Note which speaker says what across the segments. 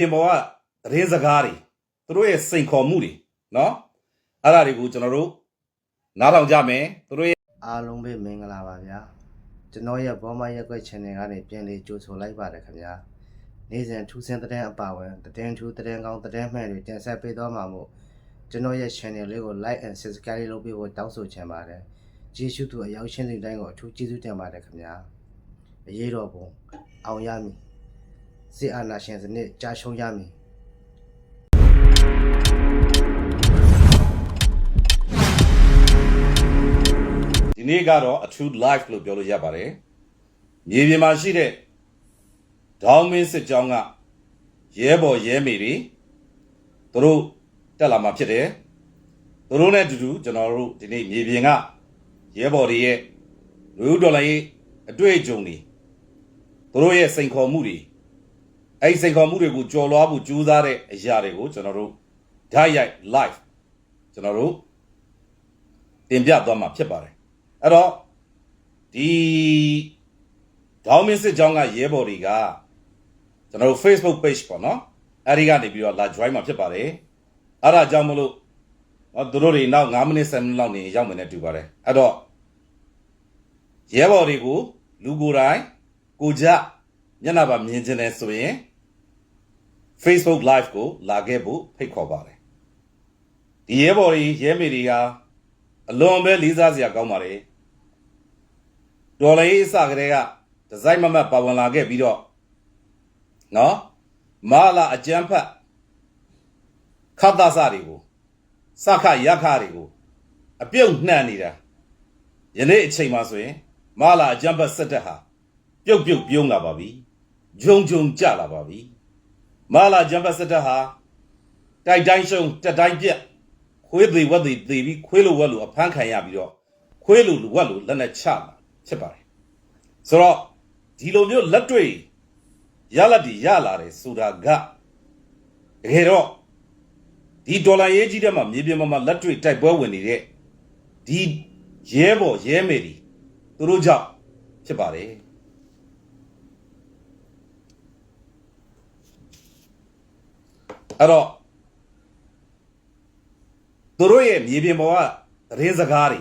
Speaker 1: ပြင်ပေါ်ကသတင်းစကားတွေသူတို့ရဲ့စိန်ခေါ်မှုတွေနော်အဲ့ဒါတွေကိုကျွန်တော်တို့နားထောင်ကြမယ်သူတို့ရဲ့
Speaker 2: အားလုံးပဲမင်္ဂလာပါဗျာကျွန်တော်ရဲ့ဘောမရက်ကွက် channel ကနေပြန်လေးကြိုဆိုလိုက်ပါတယ်ခင်ဗျာနေ့စဉ်ထူးဆန်းတဲ့တဲ့အပါဝင်တဲ့ထူးတဲ့ကောင်းတဲ့မှန်တွေတင်ဆက်ပေးသွားမှာမို့ကျွန်တော်ရဲ့ channel လေးကို like and subscribe လုပ်ပေးဖို့တောင်းဆိုချင်ပါတယ်ကျေးဇူးသူအရောက်ရှင်းတဲ့တိုင်းကိုအထူးကျေးဇူးတင်ပါတယ်ခင်ဗျာအရေးတော်ပုံအောင်ရမည် စစ်အာဏာရှင်စနစ်ကြာရှုံးရမည်
Speaker 1: ဒီနေ့ကတော့အထူး live လို့ပြောလို့ရပါတယ်မြေပြင်မှာရှိတဲ့ဒေါင်းမင်းစစ်ကြောင်းကရဲဘော်ရဲမေတွေသူတို့တက်လာမှာဖြစ်တယ်သူတို့နဲ့အတူတူကျွန်တော်တို့ဒီနေ့မြေပြင်ကရဲဘော်တွေရဲ့လူဦးဒေါ်လာရေးအတွေ့အကြုံတွေသူတို့ရဲ့စိန်ခေါ်မှုတွေ အဲ့ဒီစိန်ခေါ်မှုတွေကိုကြော်လွှားဖို့ကြိုးစားတဲ့အရာတွေကိုကျွန်တော်တို့ဓာတ်ရိုက် live ကျွန်တော်တို့တင်ပြသွားမှာဖြစ်ပါတယ်အဲ့တော့ဒီဒေါင်းမင်းစစ်ကြောင်းကရဲဘော်တွေကကျွန်တော်တို့ Facebook page ပေါ့နော်အဲ့ဒီကနေပြီးတော့လာ join မှာဖြစ်ပါတယ်အဲ့ဒါကြောင့်မလို့နော်သူတို့တွေနောက်9မိနစ်10မိနစ်လောက်နေရောက်မယ်နဲ့တူပါတယ်အဲ့တော့ရဲဘော်တွေကိုလူကိုယ်တိုင်ကိုကြမျက်နှာပါမြင်ခြင်းနဲ့ဆိုရင် Facebook live ကိုလာခဲ့ဖို့ဖိတ်ခေါ်ပါတယ်ဒီရဲဘော်တွေရဲမေတွေကအလွန်ပဲလေးစားစရာကောင်းပါတယ်ဒေါ်လာရေးအစကတည်းကဒီဇိုင်းမမတ်ပါဝင်လာခဲ့ပြီးတော့နော်မာလာအကျန်းဖတ်ခတ်သစတွေကိုစခရခတွေကိုအပြုတ်နှံ့နေတာယနေ့အချိန်မှာဆိုရင်မာလာအကျန်းဖတ်စက်တက်ဟာပြုတ်ပြုတ်ပြုံးလာပါပြီဂျုံဂျုံကြလာပါပြီ မာလာအကျန်းဖတ်စက်တက်ဟာတိုက်တိုင်းရှုံတက်တိုင်းပြက်ခွေးသေးဝက်သေးသေးပြီးခွေးလိုဝက်လိုအဖမ်းခံရပြီးတော့ခွေးလိုလူဝက်လိုလက်နဲ့ချလာဖြစ်ပါတယ်ဆိုတော့ဒီလိုမျိုးလက်တွေ့ရလက်တွေရလာတယ်ဆိုတာကတကယ်တော့ဒီဒေါ်လာရေးကြီးတဲ့မှာမြေပြင်မှာမှာလက်တွေ့တိုက်ပွဲဝင်နေတဲ့ဒီရဲဘော်ရဲမယ်တွေသူတို့ကြောင့်ဖြစ်ပါတယ် အဲ့တော့သူတို့ရဲ့မြေပြင်ပေါ်ကသတင်းစကားတွေ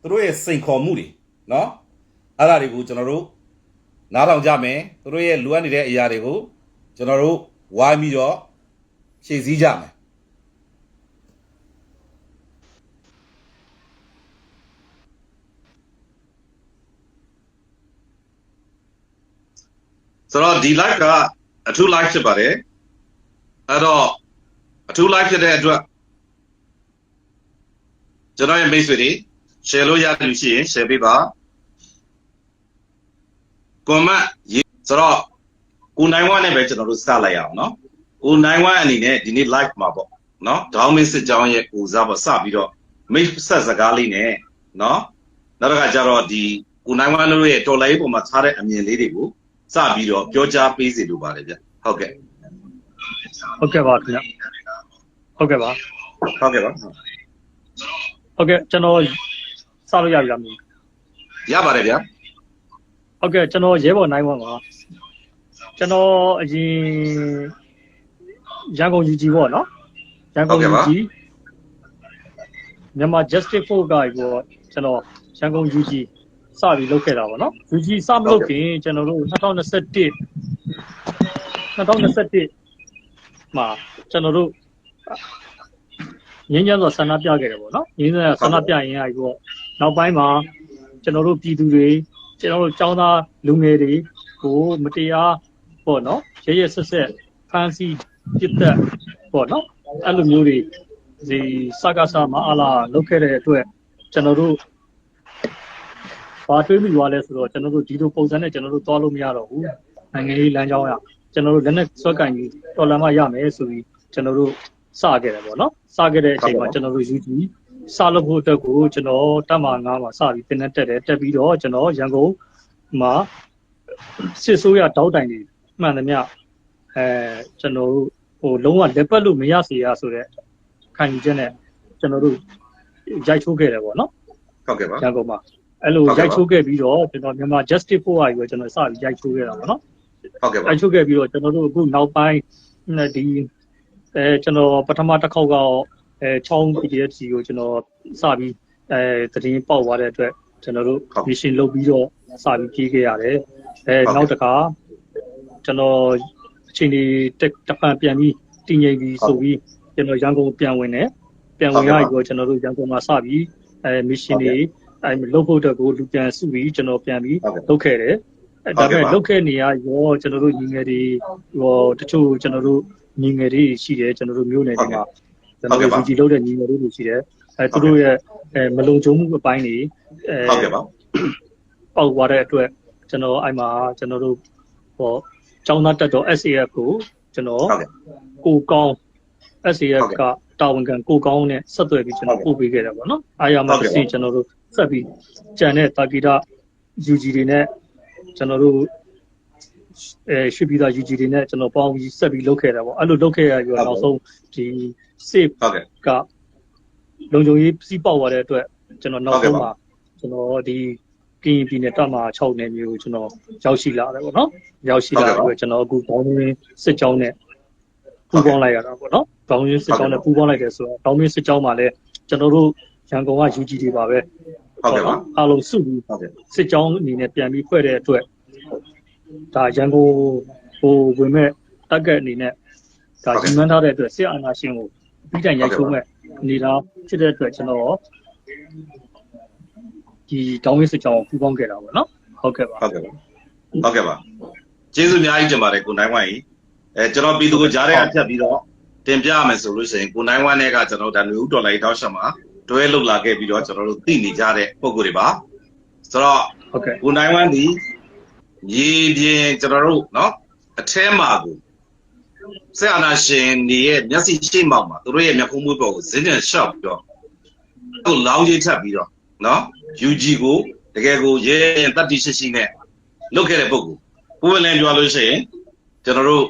Speaker 1: သူတို့ရဲ့စိန်ခေါ်မှုတွေနော်အဲ့ဒါတွေကိုကျွန်တော်တို့နားထောင်ကြမယ်သူတို့ရဲ့လိုအပ်နေတဲ့အရာတွေကိုကျွန်တော်တို့ဝိုင်းပြီးတော့ဖြည့်ဆည်းကြမယ်ဆိုတော့ဒီ live ကအထူး live ဖြစ်ပါတယ် အဲ့တော့အထူး live ဖြစ်တဲ့အတွက်ကျွန်တော်ရဲ့မိတ်ဆွေတွေ share လို့ရတူရှိရင် share ပေးပါ comment ရေးဆိုတော့ကိုနိုင်ဝမ်နဲ့ပဲကျွန်တော်တို့စလိုက်ရအောင်နော်ကိုနိုင်ဝမ်အနေနဲ့ဒီနေ့ live မှာပေါ့နော်ဒေါင်းမင်းစစ်ကြောင်းရဲ့ကိုစားပေါ့စပြီးတော့မိတ်ဆက်စကားလေးနဲ့နော်နောက်တစ်ခါကျတော့ဒီကိုနိုင်ဝမ်တို့ရဲ့တော်လိုင်းပုံမှာထားတဲ့အမြင်လေးတွေကိုစပြီးတော့ပြောကြားပေးစီလိုပါတယ်ဗျဟုတ်ကဲ့
Speaker 3: ဟုတ်ကဲ့ပါခင်ဗျဟုတ်ကဲ့ပါ
Speaker 1: ဟုတ်ကဲ့ပါ
Speaker 3: ဟုတ်ကဲ့ကျွန်တော်စလို့ရပြီလားမသိ
Speaker 1: ရပါတယ်ဗျာ
Speaker 3: ဟုတ်ကဲ့ကျွန်တော်ရဲဘော်နိုင်ဝမ်ပါကျွန်တော်အရင်ရန်ကုန် UG ပေါ့နော်ရန်ကုန် UG မြန်မာ Justice Force ကပေါ့ကျွန်တော်ရန်ကုန် UG စပြီးလုပ်ခဲ့တာပေါ့နော် UG စမလုပ်ခင်ကျွန်တော်တို့2021 2021 မှာကျွန်တော်တို့ငင်းကြမ်းစွာဆန္ဒပြခဲ့တယ်ပေါ့နော်ငင်းကြမ်းစွာဆန္ဒပြရင်အားပေါ့နောက်ပိုင်းမှာကျွန်တော်တို့ပြည်သူတွေကျွန်တော်တို့ចောင်းသားလူငယ်တွေကိုမတရားပေါ့နော်ရရဆက်ဆက်ဖမ်းဆီးပစ်သက်ပေါ့နော်အဲ့လိုမျိုးတွေဒီစကားဆာမအားလာလုပ်ခဲ့တဲ့အတွက်ကျွန်တော်တို့ဘာတွေးမိသွားလဲဆိုတော့ကျွန်တော်တို့ဒီလိုပုံစံနဲ့ကျွန်တော်တို့သွားလို့မရတော့ဘူးနိုင်ငံရေးလမ်းကြောင်းရ ကျွန်တော်တို့လက်နဲ့ဆွဲကင်ကြီးတော်လန်မရမယ်ဆိုပြီးကျွန်တော်တို့စခဲ့တယ်ပေါ့နော်စခဲ့တဲ့အချိန်မှာကျွန်တော်တို့ YouTube စလုပ်ဖို့အတွက်ကိုကျွန်တော်တက်မှာငါးမှာစပြီးတင်နေတက်တယ်တက်ပြီးတော့ကျွန်တော်ရန်ကုန်မှာစစ်ဆိုးရတောက်တိုင်တွေမှန်သမျှအဲကျွန်တော်တို့ဟိုလုံးဝလက်ပတ်လို့မရစေရဆိုတော့ခံယူချက်နဲ့ကျွန်တော်တို့ရိုက်ချိုးခဲ့တယ်ပေါ့နော်
Speaker 1: ဟုတ်ကဲ့ပါ
Speaker 3: ရန်ကုန်မှာအဲ့လို
Speaker 1: ဟုတ်ကဲ့ပါ
Speaker 3: ရိုက်ချိုးခဲ့ပြီးတော့ကျွန်တော်မြန်မာ justice for อ่ะကိုကျွန်တော်စပြီးရိုက်ချိုးခဲ့တာပေါ့နော်
Speaker 1: ဟုတ်ကဲ့ပါ
Speaker 3: ရိုက်ချိုးခဲ့ပြီးတော့ကျွန်တော်တို့အခုနောက်ပိုင်းနဲ့ဒီအဲကျွန်တော်ပထမတစ်ခေါက်ကတော့အဲချောင်း PDF ကြီးကိုကျွန်တော်စပြီးအဲသတင်းပေါက်သွားတဲ့အတွက်ကျွန်တော်တို့ mission လုပ်ပြီးတော့စပြီးပြေးခဲ့ရတယ်အဲနောက်တစ်ခါကျွန်တော်အချိန်ဒီတစ်ဖန်ပြန်ပြီးတည်ငြိမ်ပြီးဆိုပြီးကျွန်တော်ရန်ကုန်ပြန်ဝင်တယ်ပြန်ဝင်ရပြီးတော့ကျွန်တော်တို့ရန်ကုန်မှာစပြီးအဲ mission တွေအဲလုပ်ဖို့အတွက်ကိုလူပြန်စုပြီးကျွန်တော်ပြန်ပြီးလုပ်ခဲ့တယ်အဲ ဒါပေမဲ့လုပ်ခဲ့နေရရောကျွန်တော်တို့ညီငယ်တွေဟောတချို့ကျွန်တော်တို့ညီငယ်တွေရှိတယ်ကျွန်တော်တို့မျိုးနယ်တွေမှာကျွန်တော်တို့ယူကြည်လုပ်တဲ့ညီငယ်တွေရှိတယ်အဲသူတို့ရဲ့အဲမလုံခြုံမှုအပိုင်းတွေအဲ
Speaker 1: ဟုတ်ကဲ့ပါ
Speaker 3: ပေါက်သွားတဲ့အတွက်ကျွန်တော်အဲ့မှာကျွန်တော်တို့ဟောចောင်းသားတက်တော် SAF ကိုကျွန်တော်
Speaker 1: ဟုတ်ကဲ့
Speaker 3: ကိုကောင်း SAF
Speaker 1: ဟုတ်ကဲ့
Speaker 3: ကတာဝန်ခံကိုကောင်းနဲ့ဆက်သွယ်ပြီးကျွန်တော်ပို့ပေးခဲ့တယ်ပေါ့နော်အားရမှာ
Speaker 1: ဟုတ်
Speaker 3: တစ်
Speaker 1: ကဲ့
Speaker 3: စင်းကျွန်တော်တို့ဆက်ပြီးကြံတဲ့တာဂီတာ UG တွေနဲ့ ကျွန်တော်တို့အဲရွှေပြည်သား UG တွေနဲ့ကျွန်တော်ပေါင်းပြီးဆက်ပြီးလုပ်ခဲ့တာပေါ့အဲ့လိုလုပ်ခဲ့ရပြီးတော့နောက်ဆုံးဒီ safe
Speaker 1: ဟုတ်ကဲ့
Speaker 3: ကလုံခြုံရေးစီးပေါက်သွားတဲ့အတွက်ကျွန်တော်နောက်ဆုံး
Speaker 1: ဟုတ်ကဲ့ပါ
Speaker 3: မှာကျွန်တော်ဒီကရင်ပြည်နယ်တပ်မ6နယ်မျိုးကိုကျွန်တော်ရောက်ရှိလာတယ်ပေါ့နော်ရောက်ရှိလာ
Speaker 1: ဟုတ်ကဲ့ပါ
Speaker 3: ပြီးတော့ကျွန်တော်အခုကောင်းရင်းစစ်ကြောင်းနဲ့ပူးပေါင်းလိုက်ရတာပေါ့နော်ကောင်းရင်းစစ်ကြောင်းနဲ့ပူးပေါင်းလိုက်တယ်ဆိုတော့ကောင်းရင်းစစ်ကြောင်းမှာလည်းကျွန်တော်တို့ရန်ကုန်က UG တွေပါပဲ
Speaker 1: ဟုတ်ကဲ့ပါ
Speaker 3: အားလုံးစုပြီး
Speaker 1: ဟုတ်ကဲ့
Speaker 3: စစ်ကြောင်းအနေနဲ့ပြန်ပြီးဖွဲ့တဲ့အတွက်ဒါရန်ကုန်ဟိုဝင်မဲ့တက်ကက်အနေနဲ့ဒါ
Speaker 1: ဟုတ်ကဲ့
Speaker 3: ကြီးမှန်းထားတဲ့အတွက်စစ်အာဏာရှင်ကိုပြီးတိုင်ရိုက်ချိုးမဲ့အနေသားဖြစ်တဲ့အတွက်ကျွန်တော်ဒီတောင်းဝင်းစစ်ကြောင်းကိုပူးပေါင်းခဲ့တာပေါ့နော်ဟုတ်ကဲ့ပါ
Speaker 1: ဟုတ်ကဲ့ပါဟုတ်ကဲ့ပါကျေးဇူးအများကြီးတင်ပါတယ်ကိုနိုင်ဝိုင်းကြီးအဲကျွန်တော်ပြည်သူကိုကြားထဲအဖြတ်ပြီးတော့တင်ပြရမယ်ဆိုလို့ရှိရင်ကိုနိုင်ဝိုင်းနဲ့ကကျွန်တော်ဒါနယူဒေါ်လာတောက်ရှောက်မှာ တွဲလောက်လာခဲ့ပြီးတော့ကျွန်တော်တို့သိနေကြတဲ့ပုံကိုယ်တွေပါဆိုတော့
Speaker 3: ဟုတ်ကဲ့
Speaker 1: ကိုနိုင်ဝမ်းဒီရေပြင်ကျွန်တော်တို့เนาะအထဲမှာကိုဆက်အာနာရှင်နေရဲ့မျက်စိရှိမှောက်မှာသူတို့ရဲ့မျက်ခုံးမွေးပေါ်ကိုဇင်းနဲ့ရှော့ပြီးတော့သူ့လောင်းကြီးထပ်ပြီးတော့เนาะ UG ကိုတကယ်ကိုရဲရင်တတ်တိရှိရှိနဲ့လုတ်ခဲ့တဲ့ပုံကိုကိုယ်လည်းပြောလို့ရှိရင်ကျွန်တော်တို့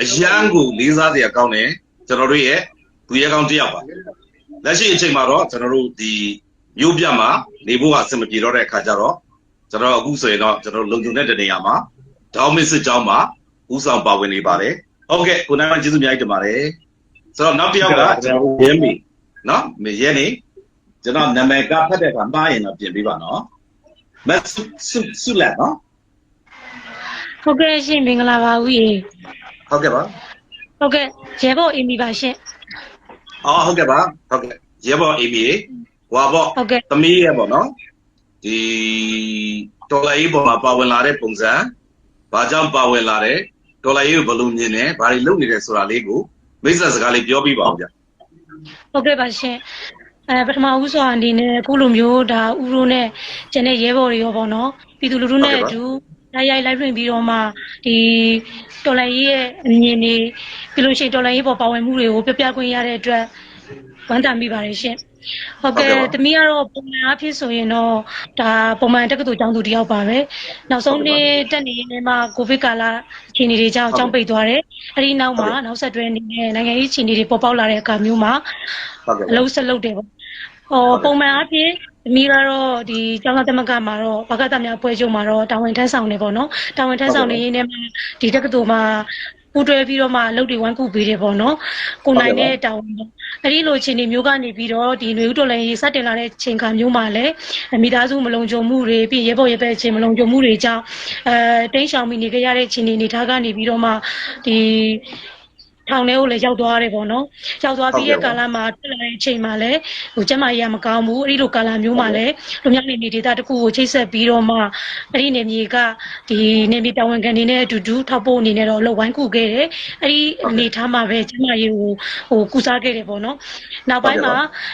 Speaker 1: အရန်ကိုလေးစားစရာကောင်းတယ်ကျွန်တော်တို့ရဲ့သူရဲကောင်းတစ်ယောက်ပါ လက်ရှိအချိန်မှာတော့ကျွန်တော်တို့ဒီမြို့ပြမှာနေဖို့ကအဆင်မပြေတော့တဲ့အခါကျတော့ကျွန်တော်အခုဆိုရင်တော့ကျွန်တော်လုံခြုံတဲ့တနေရာမှာဒေါင်းမစ်စစ်ကြောင်းမှာဥဆောင်ပါဝင်နေပါတယ်ဟုတ်ကဲ့ကိုနိုင်မကျေးဇူးအများကြီးတင်ပါတယ်ဆိုတော့နောက်တစ်ယောက်ကကျွန်တော်ရဲမီနော်မေရဲနေကျွန်တော်နာမည်ကဖတ်တဲ့အခါမှားရင်တော့ပြင်ပေးပါနော်မက်ဆုဆုဆုလက်နော်
Speaker 4: ဟုတ်ကဲ့ရှင်မင်္ဂလာပါဦးရေ
Speaker 1: ဟုတ်ကဲ့ပါ
Speaker 4: ဟုတ်ကဲ့ရဲဘော်အီမီပါရှင်
Speaker 1: အော်ဟုတ်ကဲ့ပါဟုတ်ကဲ့ရဲဘော်အေမီဟွာပေါ့
Speaker 4: ဟုတ်ကဲ့
Speaker 1: သမီးရဲ့ပေါ့နော်ဒီတော်လိုင်းပေါ်မှာပါဝင်လာတဲ့ပုံစံဘာကြောင့်ပါဝင်လာတဲ့တော်လိုင်းကိုဘယ်လိုမြင်လဲဘာတွေလုပ်နေတယ်ဆိုတာလေးကိုမိတ်ဆက်စကားလေးပြောပြပါဦးဗျ
Speaker 4: ဟုတ်ကဲ့ပါရှင်အဲပထမဦးစွာအနေနဲ့အခုလိုမျိုးဒါဥရိုးနဲ့ကျန်တဲ့ရဲဘော်တွေရောပေါ့နော်ပြည်သူလူထုနဲ့အတူ လိုက်ရိုက်လိုက်လွှင့်ပြီးတော့မှဒီတော်လိုင်းရေးရဲ့အမြင်တွေပြီးလို့ရှိရင်တော်လိုင်းရေးပေါ်ပါဝင်မှုတွေကိုပြပြခွင့်ရတဲ့အတွက်ဝမ်းသာမိပါတယ်ရှင်ဟုတ်ကဲ့တမီးကတော့ပုံမှန်အဖြစ်ဆိုရင်တော့ဒါပုံမှန်တက္ကသိုလ်ကျောင်းသူတယောက်ပါပဲနောက်ဆုံးနေ့တက်နေနေမှာကိုဗစ်ကာလအခြေအနေတွေကြောင့်ကျောင်းပိတ်သွားတယ်အဲ့ဒီနောက်မှာနောက်ဆက်တွဲအနေနဲ့နိုင်ငံရေးအခြေအနေတွေပေါ်ပေါက်လာတဲ့အခါမျိုးမှာ
Speaker 1: ဟုတ်ကဲ့
Speaker 4: အလုံးဆက်လုပ်တယ်ပေါ့ဟောပုံမှန်အဖြစ် သမီးကတော့ဒီကျောင်းသားသမဂ္ဂမှာတော့ဘာကတများပွဲချုပ်မှာတော့တာဝန်ထမ်းဆောင်နေပေါ့နော်တာဝန်ထမ်းဆောင်နေရင်းနဲ့မှဒီတက္ကသိုလ်မှာပူတွဲပြီးတော့မှအလုပ်တွေဝိုင်းကူပေးတယ်ပေါ့နော်ကိုနိုင်တဲ့တာဝန်ပေါ့အဲ့ဒီလိုအခြေအနေမျိုးကနေပြီးတော့ဒီຫນွေဥတော်လည်းစတင်လာတဲ့ချိန်ခါမျိုးမှာလည်းမိသားစုမလုံခြုံမှုတွေပြီးရဲဘော်ရဲဘက်ချင်းမလုံခြုံမှုတွေကြောင့်အဲတိန့်ရှောင်မိနေကြရတဲ့အခြေအနေနေထားကနေပြီးတော့မှဒီ ထောင်ထဲကိုလည်းရောက်သွားတယ်ပေါ့နော်ရောက်သွားပြီးတဲ့ကာလမှာတက်လာတဲ့အချိန်မှာလည်းဟိုကျမကြီးကမကောင်းဘူးအဲ့ဒီလိုကာလမျိုးမှာလည်းလူမျိုးနေနေဒေတာတစ်ခုကိုချိတ်ဆက်ပြီးတော့မှအဲ့ဒီနေမြေကဒီနေမြေတာဝန်ခံနေတဲ့အတူတူထောက်ပို့အနေနဲ့တော့လှုပ်ဝိုင်းကူခဲ့တယ်အဲ့ဒီအနေထားမှာပဲကျမကြီးကိုဟိုကူစားခဲ့တယ်ပေါ့နော်နောက်ပိုင်းမှာ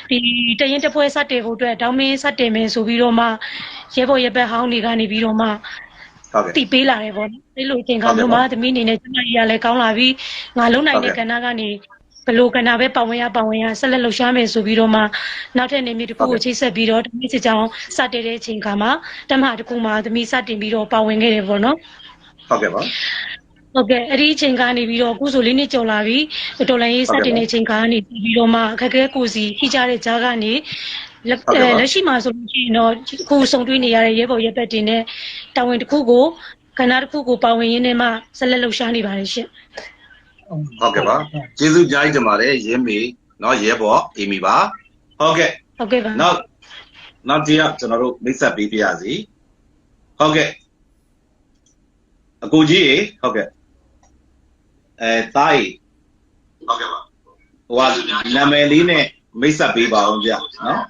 Speaker 4: ဒီတရင်တစ်ပွဲစတင်ဖို့အတွက်တောင်းမင်းစတင်မယ်ဆိုပြီးတော့မှရဲဘော်ရဲဘက်ဟောင်းတွေကနေပြီးတော့မှ
Speaker 1: ဟု တ်ကဲ့
Speaker 4: တည်ပေးလာတယ်ပေါ့နော်။အဲ့လိုအချိန်ခါမျိုးမှာသမီးအနေနဲ့ကျမကြီးကလည်းကောင်းလာပြီးငါလုံးနိုင်တဲ့ကဏ္ဍကနေဘလို့ကဏ္ဍပဲပါဝင်ရပါဝင်ရဆက်လက်လှူရှားမယ်ဆိုပြီးတော့မှနောက်ထပ်နေမြေတစ်ခုကိုချိတ်ဆက်ပြီးတော့သမီးစစ်ကြောင်းစတင်တဲ့အချိန်ခါမှာတမဟာတစ်ခုမှာသမီးစတင်ပြီးတော့ပါဝင်ခဲ့တယ်ပေါ့နော်။
Speaker 1: ဟုတ်ကဲ့ပါ
Speaker 4: ဟုတ်ကဲ့အဲ့ဒီအချိန်ကနေပြီးတော့အခုဆိုလေးနှစ်ကျော်လာပြီတော်လိုင်းရေးစတင်တဲ့အချိန်ကနေပြီးတော့မှအခက်အခဲကိုစီခိကြတဲ့ကြားကနေလက်အဲလက်ရှိမှာဆိုလို့ရှိရင်တော့အခုစုံတွင်းနေရတဲ့ရဲဘော်ရဲဘက်တင်တဲ့ တာဝန်တစ်ခုကိုကဏ္ဍတစ်ခုကိုပါဝင်ရင်းနဲ့မှဆက်လက်လှုပ်ရှားနေပါတယ်ရှင်
Speaker 1: ဟုတ်ကဲ့ပါကျေးဇူးကြားကြပါတယ်ရင်းမေနော်ရဲဘော်အေမီပါဟုတ်ကဲ့
Speaker 4: ဟုတ်ကဲ့ပါ
Speaker 1: နောက်နောက်တစ်ယောက်ကျွန်တော်တို့မိတ်ဆက်ပေးပြရစီဟုတ်ကဲ့အကိုကြီးရေဟုတ်ကဲ့အဲတားရီဟုတ်ကဲ့ပါဟိုကနာမည်လေးနဲ့မိတ်ဆက်ပေးပါအောင်ဗျနော်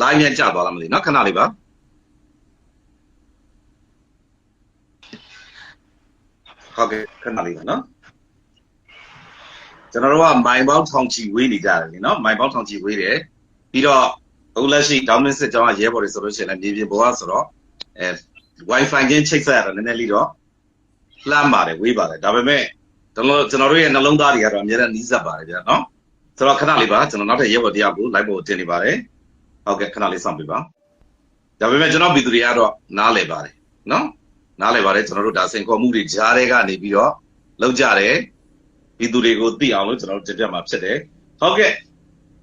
Speaker 1: လိုင်းနဲ့ကြာသွားလားမသိဘူးနော်ခဏလေးပါဟုတ်ကဲ့ခဏလေးပါနော်ကျွန်တော်တို့ကမိုင်ပေါင်းထောင်ချီဝေးနေကြတယ်လေနော်မိုင်ပေါင်းထောင်ချီဝေးတယ်ပြီးတော့အခုလက်ရှိဒေါမင်းစစ်ကြောင်းကရဲဘော်တွေဆိုလို့ရှိရင်လည်းမြေပြင်ပေါ်ကဆိုတော့အဲ wifi ချင်းချိတ်ဆက်ရတာနည်းနည်းလေးတော့လှမ်းပါတယ်ဝေးပါတယ်ဒါပေမဲ့ကျွန်တော်ကျွန်တော်တို့ရဲ့နှလုံးသားတွေကတော့အများနဲ့နီးစပ်ပါတယ်ဗျာနော်ဆိုတော့ခဏလေးပါကျွန်တော်နောက်ထပ်ရဲဘော်တရားကို live ပေါ်တင်နေပါတယ် ဟုတ်ကဲ့ခဏလေးစောင့်ပေးပါဒါပေမဲ့ကျွန်တော်ပြည်သူတွေကတော့နားလည်ပါတယ်နော်နားလည်ပါတယ်ကျွန်တော်တို့ဒါစင်ခေါ်မှုတွေကြားတဲ့ကနေပြီးတော့လောက်ကြတယ်ပြည်သူတွေကိုသိအောင်လို့ကျွန်တော်တို့တင်ပြမှာဖြစ်တယ်ဟုတ်ကဲ့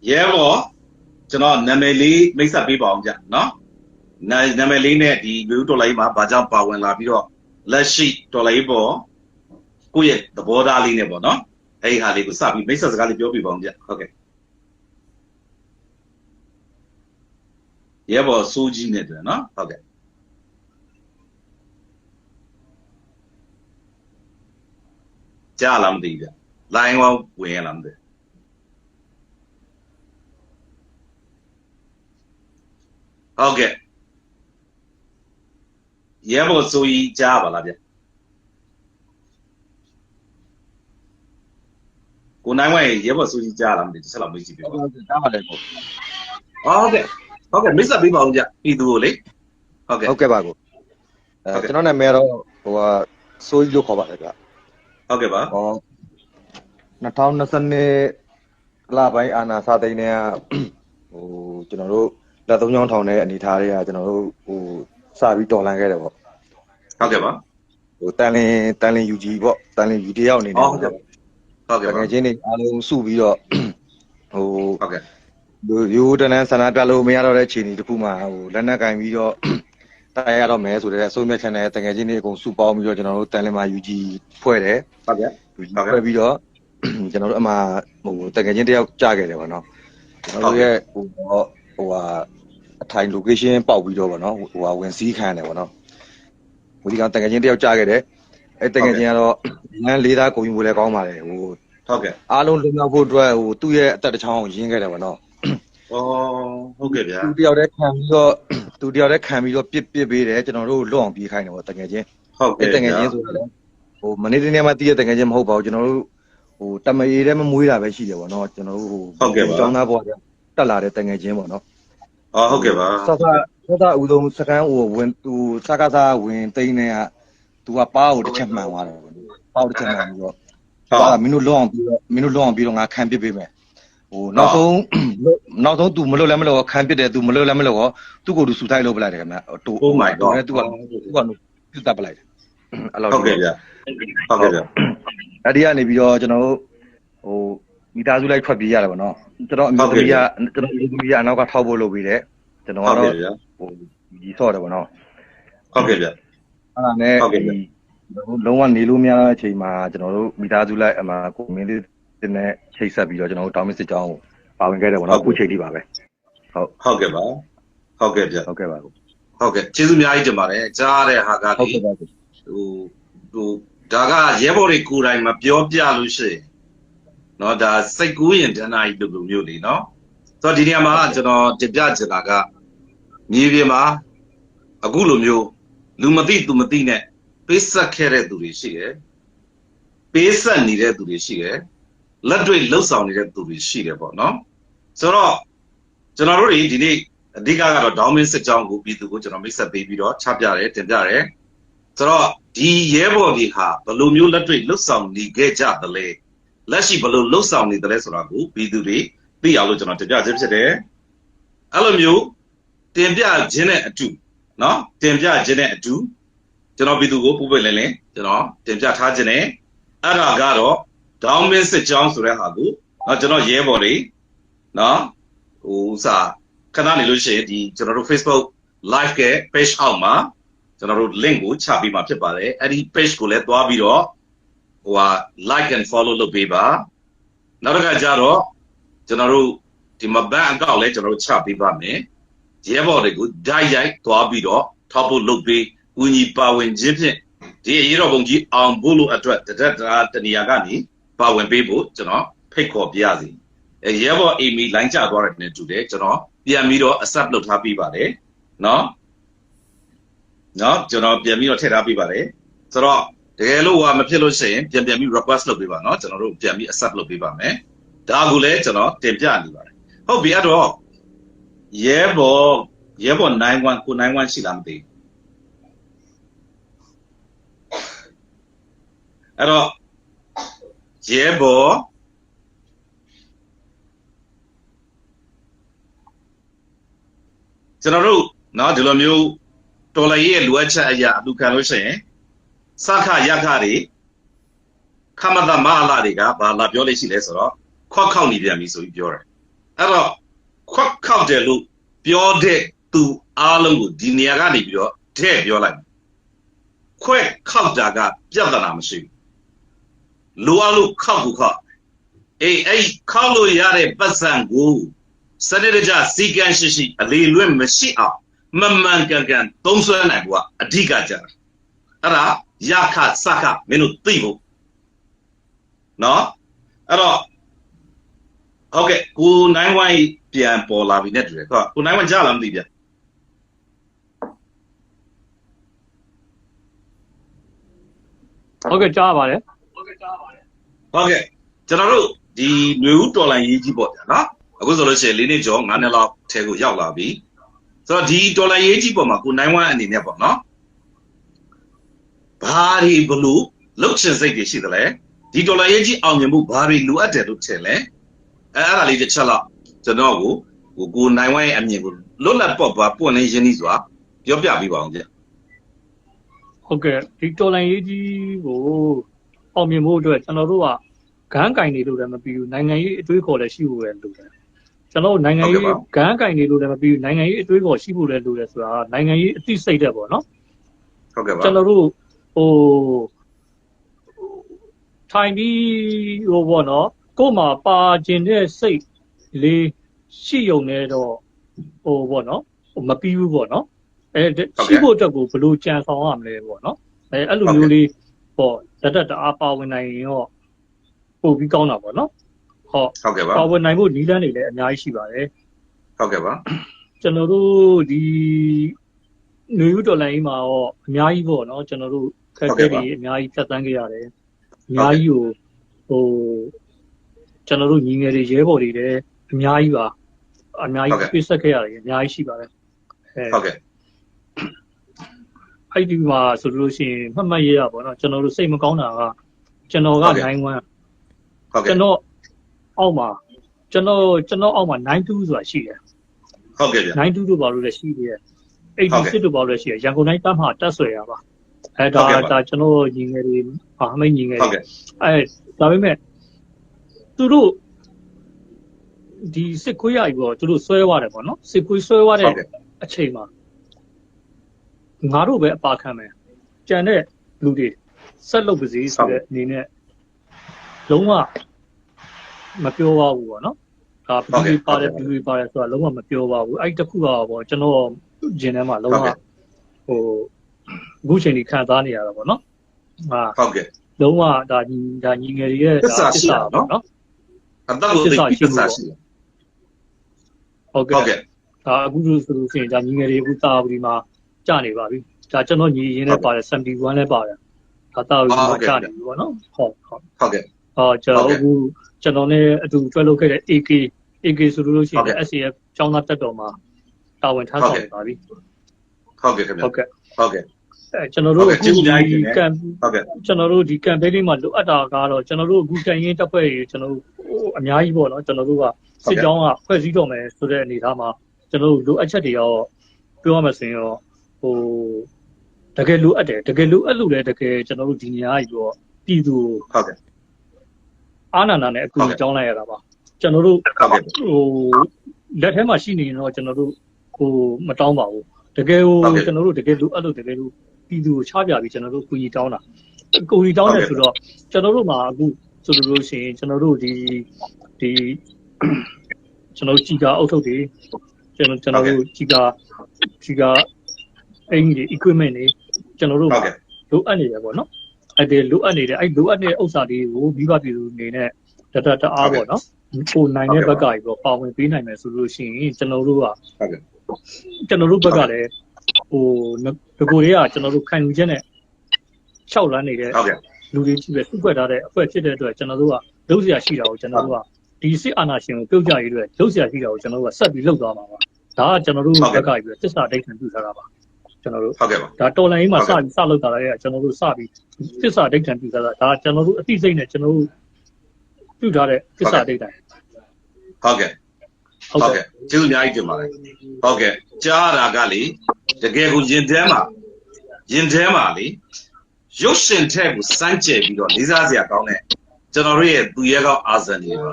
Speaker 1: ရဲဘော်ကျွန်တော်နာမည်လေးမိတ်ဆက်ပေးပါအောင်ဗျနော်နာနာမည်လေးနဲ့ဒီဝီဒေါ်လာကြီးမှာဘာကြောင့်ပါဝင်လာပြီးတော့လက်ရှိဒေါ်လာကြီးပေါ်ကိုယ့်ရဲ့သဘောထားလေးနဲ့ပေါ့နော်အဲ့ဒီဟာလေးကိုစပြီးမိတ်ဆက်စကားလေးပြောပြပါအောင်ဗျဟုတ်ကဲ့ ရဲဘော်စိုးကြီးနဲ့တွေ့နော်ဟုတ်ကဲ့ကြားလားမသိဘူးဗျလိုင်းဝဝင်ရလားမသိဘူးဟုတ်ကဲ့ရဲဘော်စိုးကြီးကြားပါလားဗျကိုနိုင်ဝဲရဲဘော်စိုးကြီးကြားလားမသိဘူးတစ်ချက်လောက်မေးကြည့်ပြပါ
Speaker 5: ကြားပါတယ်ကို
Speaker 1: ဟုတ်ကဲ့ ဟုတ်ကဲ့မိတ်ဆက်ပေးပါဦးဗျပြည်သူကိုလေဟုတ်ကဲ့
Speaker 5: ဟုတ်ကဲ့ပါကိုအဲ
Speaker 1: ဟုတ်ကဲ့
Speaker 5: ကျွန်တော်နာမည်တော့ဟိုကစိုးကြီးလို့ခေါ်ပါတယ်ဗျ
Speaker 1: ဟုတ်ကဲ့ပါ
Speaker 5: ဟော2020လပိုင်းအာနာစာသိန်းနဲ့ဟိုကျွန်တော်တို့လက်သုံးချောင်းထောင်တဲ့အနေထားတွေကကျွန်တော်တို့ဟိုစပြီးတော်လန်ခဲ့တယ်ပေါ့
Speaker 1: ဟုတ်ကဲ့ပါ
Speaker 5: ဟိုတန်လင်တန်လင် UG ပေါ့တန်လင် UG တယောက်အနေနဲ့
Speaker 1: ဟုတ်ကဲ့ဟုတ်ကဲ့
Speaker 5: တ
Speaker 1: ပါ
Speaker 5: ကယ်ချင်းတွေအားလုံးစုပြီးတော့ဟို
Speaker 1: ဟုတ်ကဲ့
Speaker 5: ရိုးတန်းတန်းဆန္ဒပြလို့မရတော့တဲ့အခြေအနေတစ်ခုမှဟိုလက်နက်ကင်ပြီးတော့တိုက်ရတော့မယ်ဆိုတဲ့အဆုံးမြတ်ချက်နဲ့တကယ်ချင်းတွေအကုန်စုပေါင်းပြီးတော့ကျွန်တော်တို့တန်လင်မာ UG ဖွဲ့တယ်
Speaker 1: ဟုတ်ကဲ့
Speaker 5: UG
Speaker 1: ဟုတ်ကဲ့
Speaker 5: ဖွဲ့ပြီးတော့ကျွန်တော်တို့အမှဟိုတကယ်ချင်းတယောက်ကြားခဲ့တယ်ဗောနော်ကျွန်တော်တို့ရဲ့ဟိုတော့ဟိုဟာအထိုင် location ပေါက်ပြီးတော့ဗောနော်ဟိုဟာဝင်စည်းခံတယ်ဗောနော်ဝီဒီကောင်တကယ်ချင်းတယောက်ကြားခဲ့တယ်အဲတကယ်ချင်းကတော့လမ်းလေးသားကုန်ယူဖို့လည်းကောင်းပါတယ်ဟို
Speaker 1: ဟုတ်ကဲ့
Speaker 5: အားလုံးလုံလောက်ဖို့အတွက်ဟိုသူ့ရဲ့အသက်တစ်ချောင်းကိုရင်းခဲ့တယ်ဗောနော်
Speaker 1: ဩ ဟုတ်ကဲ့ဗျာ
Speaker 5: သူတယောက်တည်းခံပြီးတော့သူတယောက်တည်းခံပြီးတော့ပြစ်ပြစ်ပေးတယ်ကျွန်တော်တို့လွတ်အောင်ပြေးခိုင်းတယ်ဗောတကယ်ချင်း
Speaker 1: ဟုတ်
Speaker 5: အဲ့
Speaker 1: ကဲ့
Speaker 5: တကယ်ချင်းဆိုတော့လေဟိုမနေ့တနေ့မှတည့်ရတကယ်ချင်းမဟုတ်ပါဘူးကျွန်တော်တို့ဟိုတမအေထဲမမွေးတာပဲရှိတယ်ဗောနော်ကျွန်တော်တို့ဟိုကျောင်းသားဘွားတက်လာတဲ့တကယ်ချင်းဗောနော်
Speaker 1: ဩဟုတ်ကဲ့ပါ
Speaker 5: ဆဆဆဆဦးဆုံးစကန်ဟိုဝင်သူစကားစားဝင်သိန်းတဲ့ကသူကပါးကိုတစ်ချက်မှန်သွားတယ်ဗောပါးတစ်ချက်မှန်ပြီးတော့
Speaker 1: ဟုတ်
Speaker 5: ဟာမင်းတို့လွတ်အောင်ပြီးတော့မင်းတို့လွတ်အောင်ပြီးတော့ငါခံပစ်ပေးမယ် ဟိုနောက်ဆုံးနောက်ဆုံး तू မလွတ်လည်းမလွတ်ရောခံပစ်တယ် तू မလွတ်လည်းမလွတ်ရောသူ့ကိုယ်သူစူထိုက်လုပ်ပလိုက်တယ်ခင်ဗျတူ
Speaker 1: Oh my god
Speaker 5: သူကသူကပြတ်တက်ပလိုက်တယ်အဲ့လို
Speaker 1: ဟုတ်ကဲ့ဗျာဟုတ်ကဲ့ဗျာ
Speaker 5: အဲ့ဒီကနေပြီးတော့ကျွန်တော်တို့ဟိုမိသားစုလိုက်ထွက်ပြေးရတယ်ဗောနော်ကျွန်တော်အမျိုးသမီးကကျွန်တော်အမျိုးသမီးကအနောက်ကထောက်ဖို့လုပ်ပြီးတယ်ကျွန်တော်
Speaker 1: ဟုတ်
Speaker 5: ကတော့
Speaker 1: ကဲ့ဗျာ
Speaker 5: ဟိုဒီဆော့တယ်ဗောနော်
Speaker 1: ဟုတ်ကဲ့ဗျာ
Speaker 5: အဲ့ဒါနဲ့
Speaker 1: ဟုတ်ကဲ့ဗျ
Speaker 5: လုံးဝနေလို့မရတဲ့အချိန်မှာကျွန်တော်တို့မိသားစုလိုက်အမှကိုမင်းလေး တင်နဲ့ချိတ်ဆက်ပြီးတော့ကျွန်တော်တို့တောင်းမစ်စစ်ကြောင်းကိုပါဝင်ခဲ့တယ်ဗောနော်အခုချိန်ထိပါပဲ
Speaker 1: ဟုတ်ကဲ့ပါဟုတ်ကဲ့ဗျာ
Speaker 5: ဟုတ်ကဲ့ပါဟုတ်
Speaker 1: ဟုတ်ကဲ့ကျေးဇူးအများကြီးတင်ပါတယ်ကြားတဲ့ဟာကလေ
Speaker 5: ကဲ့ပါ
Speaker 1: ဟိုဟိုဒါကရဲဘော်တွေကိုယ်တိုင်မပြောပြလို့ရှိရင်เนาะဒါစိတ်ကူးရင်တဏှာကြီးလိုလိုမျိုးလေเนาะဆိုတော့ဒီနေရာမှာကျွန်တော်တင်ပြချင်တာကမြေပြင်မှာအခုလိုမျိုးလူမသိသူမသိနဲ့ပေးဆက်ခဲ့တဲ့သူတွေရှိတယ်ပေးဆက်နေတဲ့သူတွေရှိတယ် လက်တွေ့လှုပ်ဆောင်နေတဲ့သူတွေရှိတယ်ပေါ့เนาะဆိုတော့ကျွန်တော်တို့တွေဒီနေ့အဓိကကတော့ဒေါင်းမင်းစစ်ကြောင်းကိုပြည်သူကိုကျွန်တော်မိတ်ဆက်ပေးပြီးတော့ချပြတယ်တင်ပြတယ်ဆိုတော့ဒီရဲဘော်တွေဟာဘယ်လိုမျိုးလက်တွေ့လှုပ်ဆောင်နေခဲ့ကြသလဲလက်ရှိဘယ်လိုလှုပ်ဆောင်နေသလဲဆိုတာကိုပြည်သူတွေသိအောင်လို့ကျွန်တော်တင်ပြခြင်းဖြစ်တယ်အဲ့လိုမျိုးတင်ပြခြင်းနဲ့အတူเนาะတင်ပြခြင်းနဲ့အတူကျွန်တော်ပြည်သူကိုပို့ပွင့်လင်းလင်းကျွန်တော်တင်ပြထားခြင်းနဲ့အဲ့ဒါကတော့ ဒေါင်းမင်းစစ်ကြောင်းဆိုတဲ့ဟာကိုနော်ကျွန်တော်ရဲဘော်တွေနော်ဟိုစာခဏနေလို့ရှိရင်ဒီကျွန်တော်တို့ Facebook live က page အောက်မှာကျွန်တော်တို့ link ကိုချပေးမှာဖြစ်ပါတယ်အဲ့ဒီ page ကိုလည်းတွားပြီးတော့ဟိုဟာ like and follow လုပ်ပေးပါနောက်တစ်ခါကျတော့ကျွန်တော်တို့ဒီမှာ bank account လည်းကျွန်တော်တို့ချပေးပါမယ်ရဲဘော်တွေကိုဓာတ်ရိုက်တွားပြီးတော့ထောက်ဖို့လုပ်ပေးဦးညီပါဝင်ခြင်းဖြင့်ဒီအရေးတော်ပုံကြီးအောင်ဖို့လို့အတွက်တရက်တရာတနေရာကနေ ပါဝင်ပေးဖို့ကျွန်တော်ဖိတ်ခေါ်ပြရစီရဲဘော်အေမီလိုင်းကျသွားတယ်နဲ့တူတယ်ကျွန်တော်ပြန်ပြီးတော့ accept လုပ်ထားပြီးပါတယ်နော်နော်ကျွန်တော်ပြန်ပြီးတော့ထည့်ထားပြီးပါတယ်ဆိုတော့တကယ်လို့ဟာမဖြစ်လို့ရှိရင်ပြန်ပြန်ပြီး request လုပ်ပေးပါနော်ကျွန်တော်တို့ပြန်ပြီး accept လုပ်ပေးပါမယ်ဒါကူလည်းကျွန်တော်တင်ပြနေပါတယ်ဟုတ်ပြီအဲ့တော့ရဲဘော်ရဲဘော်91ကို91ရှိလားမသိဘူးအဲ့တော့ ရဲဘော် ကျွန်တော်တို့เนาะဒီလိုမျိုးတော်လိုက်ရဲ့လိုအပ်ချက်အရာအလူခံလို့ရှိရင်စခရခတွေခမတမဟာလာတွေကဘာလာပြောလို့ရှိလဲဆိုတော့ခွက်ခောက်နေပြန်ပြီဆိုပြီးပြောတယ်အဲ့တော့ခွက်ခောက်တယ်လို့ပြောတဲ့သူအားလုံးကိုဒီနေရာကနေပြီးတော့တဲ့ပြောလိုက်ခွက်ခောက်တာကပြဿနာမရှိဘူး လိုအပ်လို့ခောက်ကူခောက်အေးအဲ့ခောက်လို့ရတဲ့ပတ်စံကိုစနစ်တကျစီကံရှိရှိအလေးလွတ်မရှိအောင်မမှန်ကန်ကန်သုံးစွဲနိုင်ဖို့ကအဓိကကြတာအဲ့ဒါယခစခမင်းတို့သိဖို့နော်အဲ့တော့ဟုတ်ကဲ့ကိုနိုင်ဝိုင်းပြန်ပေါ်လာပြီနဲ့တူတယ်ဟုတ်ကိုနိုင်ဝိုင်းကြားလားမသိဗျ
Speaker 3: ဟုတ်ကဲ့ကြားပါတယ်
Speaker 1: ဟုတ်ကဲ့ကျွန်တော်တို့ဒီຫນွေဦးတော်လိုင်းရေးကြီးပေါ့ဗျာနော်အခုဆိုလို့ရှိရင်၄နှစ်ကျော်၅နှစ်လောက်ထဲကိုရောက်လာပြီဆိုတော့ဒီတော်လိုင်းရေးကြီးပေါ်မှာကိုနိုင်ဝိုင်းအနေနဲ့ပေါ့နော်ဘာတွေဘလို့လှုပ်ချင်စိတ်တွေရှိသလဲဒီဒေါ်လာရေးကြီးအောင်မြင်မှုဘာတွေလိုအပ်တယ်လို့ထင်လဲအဲအဲ့ဒါလေးတစ်ချက်လောက်ကျွန်တော်ကိုဟိုကိုနိုင်ဝိုင်းရဲ့အမြင်ကိုလွတ်လပ်ပေါ့ပါပွင့်လင်းရင်းနှီးစွာပြောပြပေးပါအောင်ဗျ
Speaker 3: ဟုတ်ကဲ့ဒီတော်လိုင်းရေးကြီးကို အောင်မြင်ဖို့အတွက်ကျွန်တော်တို့ကဂန်းကင်နေလို့လည်းမပြီးဘူးနိုင်ငံရေးအတွေးခေါ်လည်းရှိဖို့လည်းလိုတယ်ကျွန်တော်တို့နိုင်ငံရေးဂန်းကင်နေလို့လည်းမပြီးဘူးနိုင်ငံရေးအတွေးခေါ်ရှိဖို့လည်းလိုတယ်ဆိုတာနိုင်ငံရေးအသိစိတ်တဲ့ပေါ့နော်
Speaker 1: ဟုတ်ကဲ့ပါ
Speaker 3: ကျွန်တော်တို့ဟိုထိုင်ပြီးဟိုပေါ့နော်ကို့မှာပါခြင်းတဲ့စိတ်လေးရှိုံနေတော့ဟိုပေါ့နော်ဟိုမပြီးဘူးပေါ့နော်အဲရှိဖို့အတွက်ကိုဘယ်လိုကြံဆောင်ရမလဲပေါ့နော်အဲအဲ့လိုမျိုးလေး ပေါ့တတ်တတ်တအားပါဝင်နိုင်ရင်တော့ပို့ပြီးကောင်းတာပေါ့နော်ဟော
Speaker 1: ဟုတ်ကဲ့ပါ
Speaker 3: ပါဝင်နိုင်ဖို့နီးလန်းတွေလည်းအများကြီးရှိပါတယ်
Speaker 1: ဟုတ်ကဲ့ပါ
Speaker 3: ကျွန်တော်တို့ဒီနွေဦးတော်လိုင်းကြီးမှာတော့အများကြီးပေါ့နော်ကျွန်တော်တို့ခက်ခဲတွေအများကြီးဖြတ်သန်းခဲ့ရတယ်အများကြီးကိုဟိုကျွန်တော်တို့ညီငယ်တွေရဲဘော်တွေလည်းအများကြီးပါအများကြီးပြည့်စက်ခဲ့ရတယ်အများကြီးရှိပါတယ်အဲ
Speaker 1: ဟုတ်ကဲ့
Speaker 3: အဲ့ဒီမှာဆိုလို့ရှိရင်မှတ်မှတ်ရရပေါ့နော်ကျွန်တော်တို့စိတ်မကောင်းတာကကျွန်တော်ကနိုင်ဝမ်း
Speaker 1: ဟုတ်
Speaker 3: ကျွ
Speaker 1: ကဲ့
Speaker 3: န်တော်အောက်မှာကျွန်တော်ကျွန်တော်အောက်မှာ92ဆိုတာရှိတယ်
Speaker 1: ဟုတ်ကဲ့ဗျ
Speaker 3: 92တို့ဘာလို့လဲရှိသေးတယ်
Speaker 1: ဟုတ်ကဲ့
Speaker 3: 86တို့ဘာလို့လဲရှိတယ်ရန်ကုန်တိုင်းတပ်မှာတက်ဆွဲရပါအဲဒါ
Speaker 1: ဟုတ်ကဲ့ပါ
Speaker 3: ဒါကျွန်တော်ညီငယ်တွေဟာမိတ်ညီငယ်
Speaker 1: ဟုတ်
Speaker 3: တွေ
Speaker 1: ကဲ့
Speaker 3: အဲဒါပေမဲ့သူတို့ဒီစစ်ခွေးရကြီးပေါ့သူတို့ဆွဲသွားတယ်ပေါ့နော်စစ်ခွေးဆွဲသွားတဲ့
Speaker 1: ဟုတ်ကဲ့
Speaker 3: အချိန်မှာ ငါတို့ပဲအပါခံမယ်ကြံတဲ့လူတွေဆက်လုပ်ပါစေဆိုတဲ့အနေနဲ့လုံးဝမပြောပါဘူးပေါ့နော်ဒါ
Speaker 1: ဟုတ်ကဲ့
Speaker 3: ပြီးပါတယ်
Speaker 1: ဟုတ်ကဲ့
Speaker 3: ပြီးပါတယ်ဆိုတာလုံးဝမပြောပါဘူးအဲ့ဒီတစ်ခုကပေါ့ကျွန်တော်ဂျင်ထဲမှာလုံး
Speaker 1: ဟုတ်
Speaker 3: ဝ
Speaker 1: ကဲ့
Speaker 3: ဟိုအခုချိန်ကြီးခံစားနေရတာပေါ့နော်ဟာ
Speaker 1: ဟုတ်ကဲ့
Speaker 3: လုံးဝဒါညီဒါညီငယ်တွေရဲ့
Speaker 1: သစ္စာရှိတာနော်
Speaker 3: နော်
Speaker 1: အသက်ကိုသိပြီးသစ္စာရှိတယ်
Speaker 3: ဟုတ်
Speaker 1: ဟုတ်
Speaker 3: ကဲ့
Speaker 1: ကဲ့
Speaker 3: ဒါအခုလို့ဆိုလို့ရှိရင်ဒါညီငယ်တွေအခုတာဘူးဒီမှာ ကြာနေပါပြီဒါကျွန်တော်ညီရင်းနဲ့ပါတယ်71လည်းပါတယ်ဒါတာဘူးဒီမှာကြာနေပြီပေါ့နော်ဟုတ်ဟုတ်
Speaker 1: ဟုတ်ကဲ့
Speaker 3: ဟောကျွန်
Speaker 1: ဟုတ်ကဲ့
Speaker 3: တော်အခုကျွန်တော်နဲ့အတူတွဲလုပ်ခဲ့တဲ့ AK AK ဆိုလို့ရှိရ
Speaker 1: ဟုတ်ကဲ့
Speaker 3: င် SCF ကျောင်းသားတက်တော်မှာတာဝန်ထမ်းဆောင်နေပါပြီ
Speaker 1: ဟုတ်ကဲ့ခင်ဗျ
Speaker 3: ဟုတ်ကဲ့
Speaker 1: ဟုတ်ကဲ့
Speaker 3: အဲကျွန်တော်တို့
Speaker 1: ဟုတ်ကဲ့ကျေးဇူးများကြီးတင်တယ်
Speaker 3: ကံ
Speaker 1: ဟုတ်ကဲ့
Speaker 3: ကျွန်တော်တို့ဒီ campaign လေးမှာလိုအပ်တာကတော့ကျွန်တော်တို့အခုတိုင်ရင်တပ်ဖွဲ့တွေကျွန်တော်တို့ဟိုအများကြီးပေါ့နော်ကျွန်တော်တို့ကစစ်ကြောင်းကဖွဲ့စည်းတော်မယ်ဆိုတဲ့အနေအထားမှာကျွန်တော်တို့လိုအပ်ချက်တွေရောပြောရမယ်ဆိုရင်ရော ဟိုတကယ်လိုအပ်တယ်တကယ်လိုအပ်လို့လည်းတကယ်ကျွန်တော်တို့ဒီနေရာကြီးတော့ပြည်သူ
Speaker 1: ဟုတ်ကဲ့
Speaker 3: အာနာနာနဲ့အခု
Speaker 1: ဟုတ်ကဲ့
Speaker 3: ကြောင်းလိုက်ရတာပါကျွန်တော်တို့
Speaker 1: ဟုတ်ကဲ့
Speaker 3: ဟိုလက်ထဲမှာရှိနေရင်တော့ကျွန်တော်တို့ဟိုမတောင်းပါဘူးတကယ်ဟို
Speaker 1: ဟုတ်ကဲ့
Speaker 3: ကျွန်တော်တို့တကယ်လို့အဲ့လိုတကယ်လို့ပြည်သူကိုချပြပြီးကျွန်တော်တို့ကူညီတောင်းတာကူညီတောင်းတယ်ဆိုတော့ကျွန်တော်တို့မှာအခုဆိုလို့ရှိရင်ကျွန်တော်တို့ဒီဒီကျွန်တော်တို့ကြီးကာအုပ်ထုပ်တွေကျွန်တော်ကျွန်တော်တို့ကြီးကာကြီးကာ အင်ကြီး equipment တွေကျွန်တော်တို့လိုအပ်နေတယ်ပေါ့နော်အဲ့ဒီလိုအပ်နေတယ်အဲ့လိုအပ်နေတဲ့ဥစ္စာတွေကိုမိဘပြည်သူအနေနဲ့တတတအားပေါ့နော်ပိုနိုင်တဲ့ဘက်ကကြီးပေါ့ပါဝင်ပေးနိုင်မယ်ဆိုလို့ရှိရင်ကျွန်တော်တို့က
Speaker 1: ကျွ
Speaker 3: န်တော်တို့ဘက်ကလည်းဟိုဒီကိုတွေကကျွန်တော်တို့ခံယူချက်နဲ့၆လမ်းနေတဲ့လူတွေကြီးပဲသူ့ွက်ထားတဲ့အဖွဲ့ဖြစ်တဲ့အတွက်ကျွန်တော်တို့ကလုံးစရာရှိတာကိုကျွန်တော်တို့ကဒီစစ်အာဏာရှင်ကိုပြုတ်ကြရေးအတွက်လုံးစရာရှိတာကိုကျွန်တော်တို့ကဆက်ပြီးလှုပ်သွားမှာပါဒါကကျွန်တော်တို့ဘက်ကကြီးပဲတစ္ဆာဒိတ်ခံပြုထားတာပါ ကျွန်တော်တို့
Speaker 1: ဟုတ်ကဲ့ပါ
Speaker 3: ဒါတော်လိုင်းကြီးမှာ
Speaker 1: ဟုတ်
Speaker 3: စ
Speaker 1: ကဲ့
Speaker 3: ပြီးစလောက်တာလည်းကျွန်တော်တို့စပြီးသစ္စာဒိဋ္ဌံပြုထားတာဒါကျွန်တော်တို့အသိစိတ်နဲ့ကျွန်တော်တို့ပြုထားတဲ့သစ္စာဒိဋ္ဌံ
Speaker 1: ဟုတ်ကဲ့
Speaker 3: ဟုတ်
Speaker 1: ဟုတ်
Speaker 3: ကဲ့
Speaker 1: ကဲ့ကျေးဇူးအများကြီးတင်ပါတယ်ဟုတ်ကဲ့ကြားရတာကလေတကယ်ကိုယင်ထဲမှာယင်ထဲမှာလေရုပ်ရှင်ထက်ကိုစမ်းကြယ်ပြီးတော့လေးစားစရာကောင်းတဲ့ကျွန်တော်တို့ရဲ့သူရဲကောင်းအာဇန်တွေပါ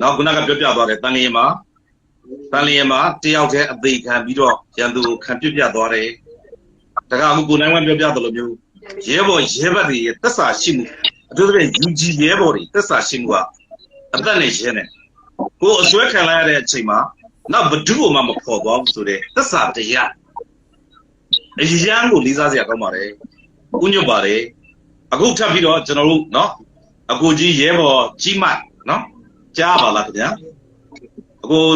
Speaker 1: နောက်ခုနကပြောပြသွားတဲ့တန်လျင်မှာတန်လျင်မှာတယောက်တည်းအသေးခံပြီးတော့ရန်သူကိုခံပြပြသွားတယ် ဒါကအခုကိုနိုင်ဝမ်ပြောပြသလိုမျိုးရဲဘော်ရဲဘက်တွေရဲ့သက်စာရှိမှုအထူးသဖြင့် UG ရဲဘော်တွေသက်စာရှိမှုကအသက်နဲ့ရင်းတယ်ကိုအစွဲခံလိုက်ရတဲ့အချိန်မှာနောက်ဘဒု့မှမခေါ်သွားဘူးဆိုတဲ့သက်စာတရားအရန်ကိုလေးစားစရာကောင်းပါတယ်ဥညွတ်ပါတယ်အခုထပ်ပြီးတော့ကျွန်တော်တို့နော်အကိုကြီးရဲဘော်ကြီးမိုက်နော်ကြားပါလားခင်ဗျာအကို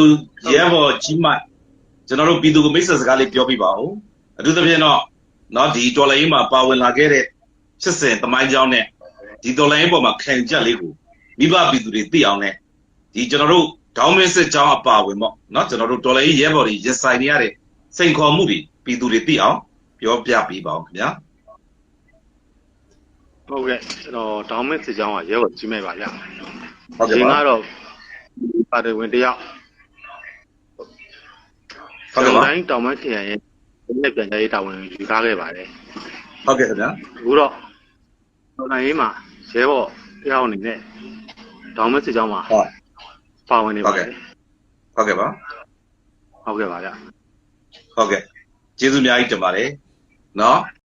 Speaker 1: ရဲဘော်ကြီးမိုက်ကျွန်တော်တို့ပြည်သူကိုမိတ်ဆက်စကားလေးပြောပြပါဦးအထူးသဖြင့်တော့ နော်ဒီဒေါ်လာရေးမှာပါဝင်လာခဲ့တဲ့80တမိုင်းကြောင်းနဲ့ဒီဒေါ်လာရေးပေါ်မှာခံချက်လေးကိုမိဘပြည်သူတွေသိအောင်နဲ့ဒီကျွန်တော်တို့ဒေါင်းမင်းစစ်ကြောင်းအပါဝင်ပေါ့နော်ကျွန်တော်တို့ဒေါ်လာရေးရဲဘော်တွေရင်ဆိုင်နေရတဲ့စိန်ခေါ်မှုတွေပြည်သူတွေသိအောင်ပြောပြပေးပါအောင်ခင်ဗျာ
Speaker 6: ဟုတ်ကဲ့ကျွန်တော်ဒေါင်းမင်းစစ်ကြောင်းကရဲဘော်ကြီးမဲ့ပါဗျာ
Speaker 1: ဟုတ်ကဲ့ပါ
Speaker 6: တော့ပါတယ်ဝင်တယောက်
Speaker 1: ဟုတ်ကဲ့ပါ
Speaker 6: တိုင်းတောင်မခရိုင်ရဲ့ လက်ပြန်ရေးတာဝန်ယူထားခဲ့ပါတယ်
Speaker 1: ဟုတ်ကဲ့ခင်ဗျာ
Speaker 6: အခုတော့တော်နိုင်ရေးမှာရဲဘော်တရားအနေနဲ့ဒေါင်းမစစ်ကြောင်းမှာ
Speaker 1: ဟုတ်
Speaker 6: ပါဝင်နေပါတယ်
Speaker 1: ဟုတ်ကဲ့ပါ
Speaker 6: ဟုတ်ကဲ့ပါဗျ
Speaker 1: ဟုတ်ကဲ့ကျေးဇူးအများကြီးတင်ပါတယ်နော်